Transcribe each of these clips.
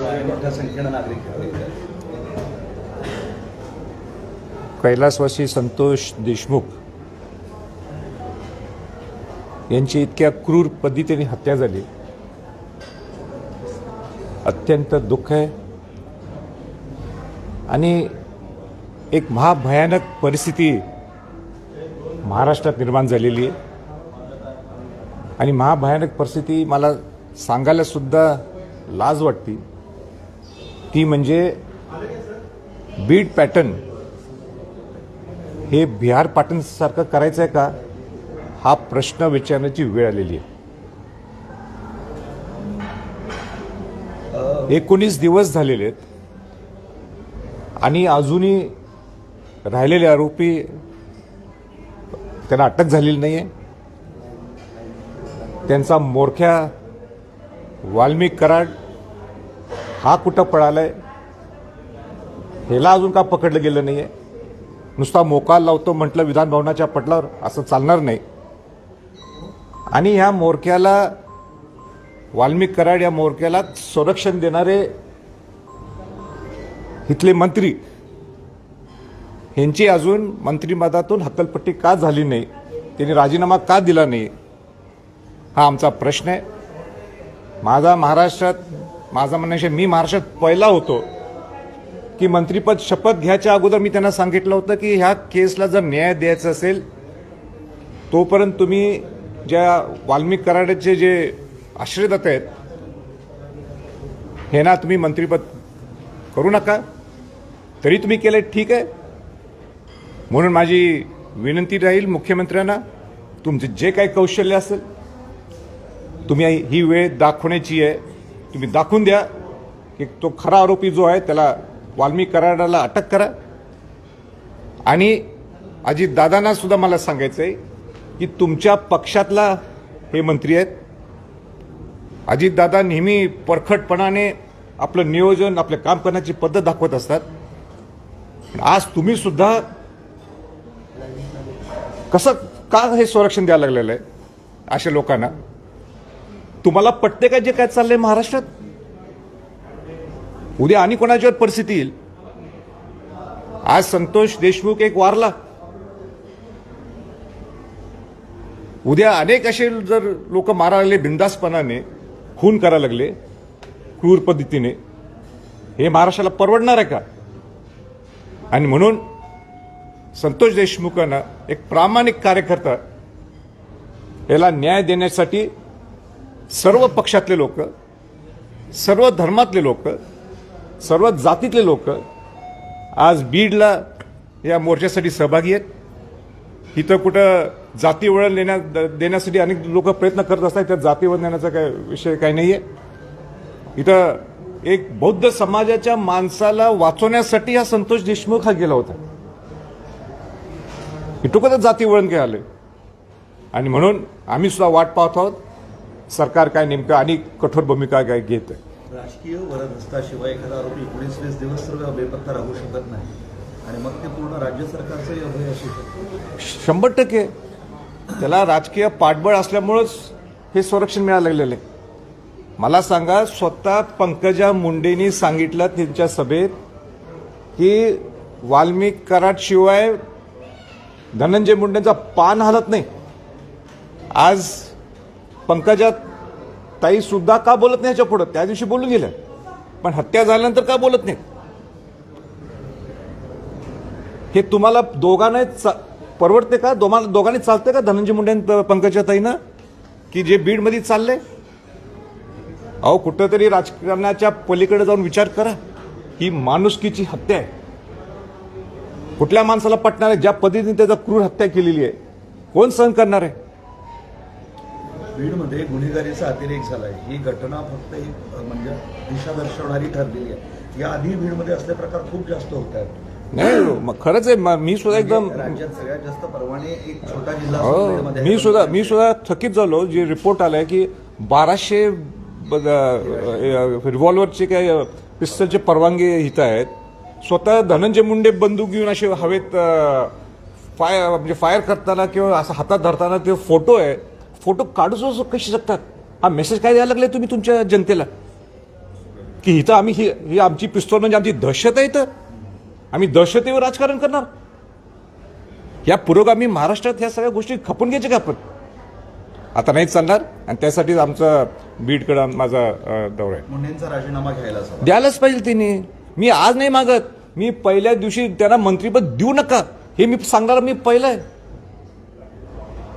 मोठ्या संख्येनं नागरिक कैलासवासी संतोष देशमुख यांची इतक्या क्रूर पद्धतीने हत्या झाली. अत्यंत दुःख आहे. आणि एक महाभयानक परिस्थिती महाराष्ट्रात निर्माण झालेली आहे. आणि महाभयानक परिस्थिती मला सांगायला सुद्धा लाज वाटते. ती म्हणजे बीड पॅटर्न. हे बिहार पॅटर्नसारखं करायचं आहे का? हा प्रश्न विचारण्याची वेळ आलेली आहे. एकोणीस दिवस झालेले आहेत. आणि अजूनही राहिलेले आरोपी त्यांना अटक झालेली नाही आहे त्यांचा मोरख्या वाल्मिक कराड हा कुठं पळालाय? ह्याला अजून का पकडलं गेलं नाही आहे नुसता मोकाल लावतो म्हटलं विधान भवनाच्या पटलावर असं चालणार नाही. आणि ह्या मोरक्याला वाल्मिक कराड या मोरक्याला संरक्षण देणारे इथले मंत्री ह्यांची अजून मंत्रिमदातून हक्कलपट्टी का झाली नाही? त्यांनी राजीनामा का दिला नाही? हा आमचा प्रश्न आहे. माझा महाराष्ट्रात माझा म्हणण्याशी मी महाराष्ट्रात पहिला होतो की मंत्रीपद शपथ घ्यायच्या अगोदर मी त्यांना सांगितलं होतं की ह्या केसला जर न्याय द्यायचा असेल तोपर्यंत तुम्ही ज्या वाल्मिक कराड्याचे जे आश्रयदाते आहेत हे ना तुम्ही मंत्रीपद करू नका. तरी तुम्ही केलं ठीक आहे. म्हणून माझी विनंती राहील मुख्यमंत्र्यांना तुमचे जे काही कौशल्य असेल तुम्ही ही वेळ दाखवण्याची आहे. तुम्ही दाखवून द्या की तो खरा आरोपी जो आहे त्याला वाल्मी कराडाला अटक करा. आणि अजित दादांना सुद्धा मला सांगायचं आहे की तुमच्या पक्षातला हे मंत्री आहेत. अजितदादा नेहमी परखटपणाने आपलं नियोजन आपलं काम करण्याची पद्धत दाखवत असतात. आज तुम्ही सुद्धा कसं का हे संरक्षण द्यायला लागलेलं आहे अशा लोकांना? तुम्हाला पटते का जे काय चाललंय महाराष्ट्रात? उद्या आणि कोणाच्यावर परिस्थिती येईल? आज संतोष देशमुख एक वारला. उद्या अनेक असे जर लोक मारा लागले बिंदासपणाने खून करायला लागले क्रूर पद्धतीने हे महाराष्ट्राला परवडणार आहे का? आणि म्हणून संतोष देशमुखांना एक प्रामाणिक कार्यकर्ता याला न्याय देण्यासाठी सर्व पक्षातले लोक सर्व धर्मातले लोक सर्व जातीतले लोक आज बीडला या मोर्चासाठी सहभागी आहेत. इथं कुठं जाती वळण देण्या देण्यासाठी अनेक लोक प्रयत्न करत असतात त्या जाती वळण देण्याचा काय विषय काही नाही आहे इथं एक बौद्ध समाजाच्या माणसाला वाचवण्यासाठी हा संतोष देशमुख हा गेला होता. इटुकतच जाती वळण काय आलं आणि म्हणून आम्ही सुद्धा वाट पाहत आहोत. सरकार काय नेमकं आणि कठोर भूमिका काय घेत आहे? राजकीय वरदहस्ताशिवाय एखादा आरोपी एकोणीस वीस दिवस तर बेपत्ता राहू शकत नाही. आणि मग ते पूर्ण राज्य सरकारचंही अभय असू शकतं. शंभर टक्के. त्याला राजकीय पाठबळ असल्यामुळंच हे संरक्षण मिळायला लागलेलं आहे. मला सांगा स्वतः पंकजा मुंडेंनी सांगितलं त्यांच्या सभेत की वाल्मिक कराडशिवाय धनंजय मुंडेंचा पान हलत नाही. आज पंकजा ताईसुद्धा का बोलत नाही याच्या पुढं? त्या दिवशी बोलून गेल्या. पण हत्या झाल्यानंतर का बोलत नाही हे तुम्हाला दोघांना चा- परवडते का? दोमा दोघांनी चालते का धनंजय मुंडे पंकजा ताईनं? की जे बीडमध्ये चाललंय? अहो कुठंतरी राजकारणाच्या पलीकडे जाऊन विचार करा. ही माणुसकीची हत्या आहे. कुठल्या माणसाला पटणार आहे? ज्या पद्धतीने त्याचा क्रूर हत्या केलेली आहे. कोण सहन करणार आहे? बीडमध्ये गुन्हेगारीचा अतिरेक झालाय. ही घटना फक्त एक म्हणजे दिशा दर्शवणारी ठरलेली आहे. या आधी बीडमध्ये असले प्रकार खूप जास्त होत. आहेत नाही मग खरंच आहे म- सुद्धा एकदम राज्यात सगळ्यात जास्त परवाने एक छोटा जिल्हा हो मी आहे. सुद्धा मी सुद्धा थकीत झालो जे रिपोर्ट आलाय की बाराशे रिव्हॉल्वरचे काय पिस्तलचे परवानगी इथं आहेत. स्वतः धनंजय मुंडे बंदूक घेऊन असे हवेत फायर म्हणजे फायर करताना किंवा असं हातात धरताना ते फोटो आहे फोटो काढू सुद्धा कशी शकतात? हा मेसेज काय द्यायला लागले तुम्ही तुमच्या जनतेला? की इथं आम्ही ही ही आमची पिस्तूल म्हणजे आमची दहशत आहे इथं. आम्ही दहशतीवर राजकारण करणार. या पुरोगामी महाराष्ट्रात ह्या सगळ्या गोष्टी खपून घ्यायच्या का आपण? आता नाही चालणार आणि त्यासाठीच आमचा बीडकडं माझा दौरा आहे. मुंडेंचा राजीनामा घ्यायलाच हवा. द्यायलाच पाहिजे तिने. मी आज नाही मागत. मी पहिल्या दिवशी त्यांना मंत्रीपद देऊ नका. हे मी सांगणार मी पहिलं आहे.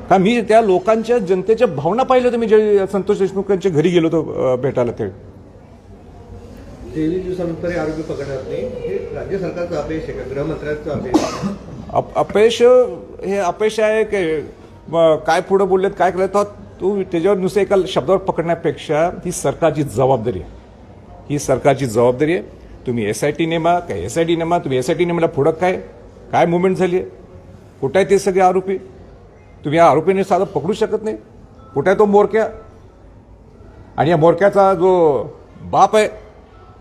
का मी त्या लोकांच्या जनतेच्या भावना पाहिल्या होत्या. मी जे संतोष देशमुख यांच्या घरी गेलो होतो भेटायला ते. तेवीस दिवसानंतर हे आरोपी पकडणार नाही हे राज्य सरकारचं अपयश आहे का? गृहमंत्र्यांचं अपयश आहे? अप- अपयश हे अपयश आहे की काय पुढं बोललेत काय केलं तर तू त्याच्यावर नुसतं एका शब्दावर पकडण्यापेक्षा ही सरकारची जबाबदारी आहे. ही सरकारची जबाबदारी आहे. तुम्ही एस आय टी नेमा काय एस आय टी नेमा तुम्ही एस आय टी नेमाला पुढं काय काय मुवमेंट झाली आहे? कुठं आहे ते सगळे आरोपी? तुम्ही या आरोपीने साधं पकडू शकत नाही. कुठं आहे तो मोरक्या? आणि या मोरक्याचा जो बाप आहे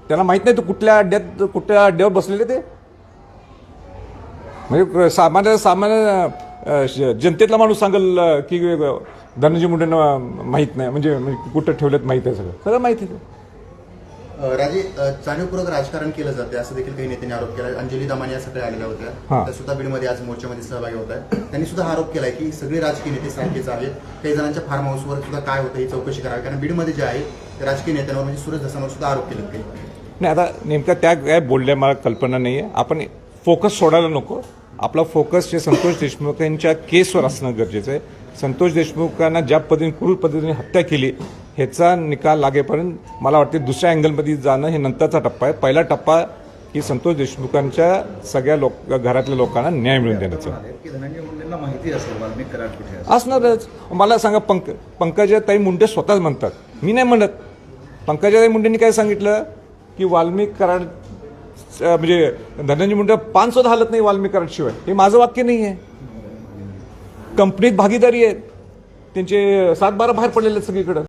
त्याला माहीत नाही तो कुठल्या अड्ड्यात कुठल्या अड्ड्यावर बसलेले ते? म्हणजे सामान्य सामान्य श- जनतेतला माणूस सांगेल की अ, धनंजय मुंडेंना माहीत नाही. म्हणजे, म्हणजे कुठं ठेवलेत माहीत आहे सगळं. सगळं माहिती आहे. राजे जाणीवपूर्वक राजकारण केलं जाते असं देखील काही नेत्यांनी आरोप केला अंजली दामाने यासाठी आलेल्या होत्या. त्या सुद्धा बीडमध्ये आज मोर्चामध्ये सहभागी होत आहेत. त्यांनी सुद्धा आरोप केलाय की सगळे राजकीय नेते सारखेच आहेत काही जणांच्या फार्म हाऊसवर सुद्धा काय होतं ही चौकशी करावी. कारण बीडमध्ये जे आहे राजकीय नेत्यांवर म्हणजे सुरेश धसांवर सुद्धा आरोप केले काही. नाही आता नेमका त्या काय बोलल्या मला कल्पना नाही आहे आपण फोकस सोडायला नको. आपला फोकस हे संतोष देशमुख यांच्या केसवर असणं गरजेचं आहे. संतोष देशमुखांना ज्या पद्धतीने क्रूर पद्धतीने हत्या केली ह्याचा निकाल लागेपर्यंत मला वाटते दुसऱ्या अँगलमध्ये जाणं हे नंतरचा टप्पा आहे. पहिला टप्पा की संतोष देशमुखांच्या सगळ्या लोक घरातल्या लोकांना न्याय मिळून देण्याचा. असणारच मला सांगा पंक पंकजाताई मुंडे स्वतःच म्हणतात. मी नाही म्हणत. पंकजाताई मुंडेंनी काय सांगितलं? की वाल्मिक कराड म्हणजे धनंजय मुंडे पाच सुद्धा हालत नाही वाल्मिक कराडशिवाय हे माझं वाक्य नाही आहे. कंपनीत भागीदारी आहे त्यांचे सात बारा बाहेर पडलेले आहेत सगळीकडं.